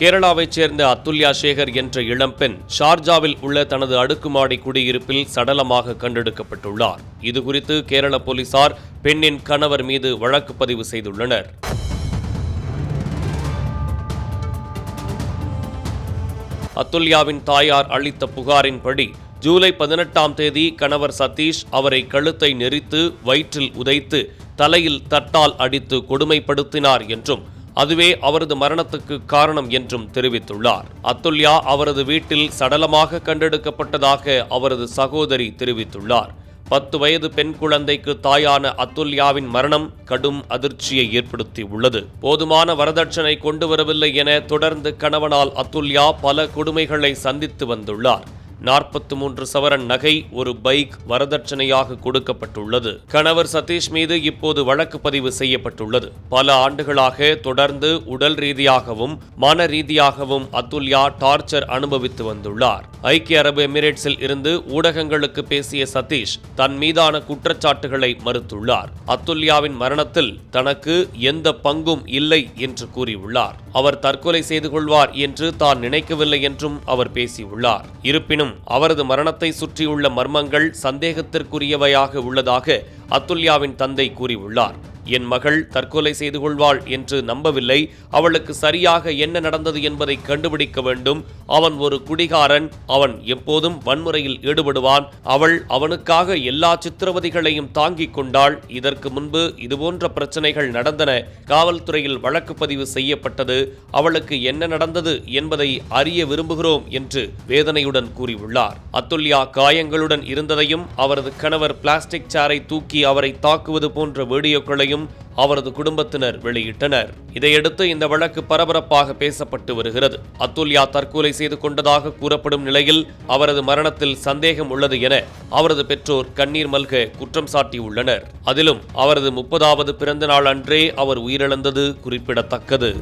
கேரளாவைச் சேர்ந்த அத்துல்யா சேகர் என்ற இளம்பெண் ஷார்ஜாவில் உள்ள தனது அடுக்குமாடி குடியிருப்பில் சடலமாக கண்டெடுக்கப்பட்டுள்ளார். இதுகுறித்து கேரள போலீசார் பெண்ணின் கணவர் மீது வழக்கு பதிவு செய்துள்ளனர். அத்துல்யாவின் தாயார் அளித்த புகாரின்படி ஜூலை பதினெட்டாம் தேதி கணவர் சதீஷ் அவரை கழுத்தை நெரித்து வயிற்றில் உதைத்து தலையில் தட்டால் அடித்து கொடுமைப்படுத்தினார் என்றும் அதுவே அவரது மரணத்துக்கு காரணம் என்றும் தெரிவித்துள்ளார். அத்துல்யா அவரது வீட்டில் சடலமாக கண்டெடுக்கப்பட்டதாக அவரது சகோதரி தெரிவித்துள்ளார். பத்து வயது பெண் குழந்தைக்கு தாயான அத்துல்யாவின் மரணம் கடும் அதிர்ச்சியை ஏற்படுத்தி உள்ளது போதுமான வரதட்சணை கொண்டு வரவில்லை என தொடர்ந்து கணவனால் அத்துல்யா பல கொடுமைகளை சந்தித்து வந்துள்ளார். நாற்பத்தி மூன்று சவரன் நகை ஒரு பைக் வரதட்சணையாக கொடுக்கப்பட்டுள்ளது. கணவர் சதீஷ் மீது இப்போது வழக்கு பதிவு செய்யப்பட்டுள்ளது. பல ஆண்டுகளாக தொடர்ந்து உடல் ரீதியாகவும் மன ரீதியாகவும் அத்துல்யா டார்ச்சர் அனுபவித்து வந்துள்ளார். ஐக்கிய அரபு எமிரேட்ஸில் இருந்து ஊடகங்களுக்கு பேசிய சதீஷ் தன் மீதான குற்றச்சாட்டுகளை மறுத்துள்ளார். அத்துல்யாவின் மரணத்தில் தனக்கு எந்த பங்கும் இல்லை என்று கூறியுள்ளார். அவர் தற்கொலை செய்து கொள்வார் என்று தான் நினைக்கவில்லை என்றும் அவர் பேசியுள்ளார். இருப்பினும் அவரது மரணத்தை சுற்றியுள்ள மர்மங்கள் சந்தேகத்திற்குரியவையாக உள்ளதாக அத்துல்யாவின் தந்தை கூறியுள்ளார். என் மகள் தற்கொலை செய்து கொள்வாள் என்று நம்பவில்லை. அவளுக்கு சரியாக என்ன நடந்தது என்பதை கண்டுபிடிக்க வேண்டும். அவன் ஒரு குடிகாரன். அவன் எப்போதும் வன்முறையில் ஈடுபடுவான். அவள் அவனுக்காக எல்லா சித்திரவதைகளையும் தாங்கிக் கொண்டாள். இதற்கு முன்பு இதுபோன்ற பிரச்சனைகள் நடந்தன. காவல்துறையில் வழக்கு பதிவு செய்யப்பட்டது. அவளுக்கு என்ன நடந்தது என்பதை அறிய விரும்புகிறோம் என்று வேதனையுடன் கூறியுள்ளார். அத்துல்யா காயங்களுடன் இருந்ததையும் அவரது கணவர் பிளாஸ்டிக் சேரை தூக்கி அவரை தாக்குவது போன்ற வீடியோக்களையும் அவரது குடும்பத்தினர் வெளியிட்டனர். இதையடுத்து இந்த வழக்கு பரபரப்பாக பேசப்பட்டு வருகிறது. அத்துல்யா தற்கொலை செய்து கொண்டதாக கூறப்படும் நிலையில் அவரது மரணத்தில் சந்தேகம் உள்ளது என அவரது பெற்றோர் கண்ணீர் மல்க குற்றம் சாட்டியுள்ளனர். அதிலும் அவரது முப்பதாவது பிறந்த நாள் அன்றே அவர் உயிரிழந்தது குறிப்பிடத்தக்கது.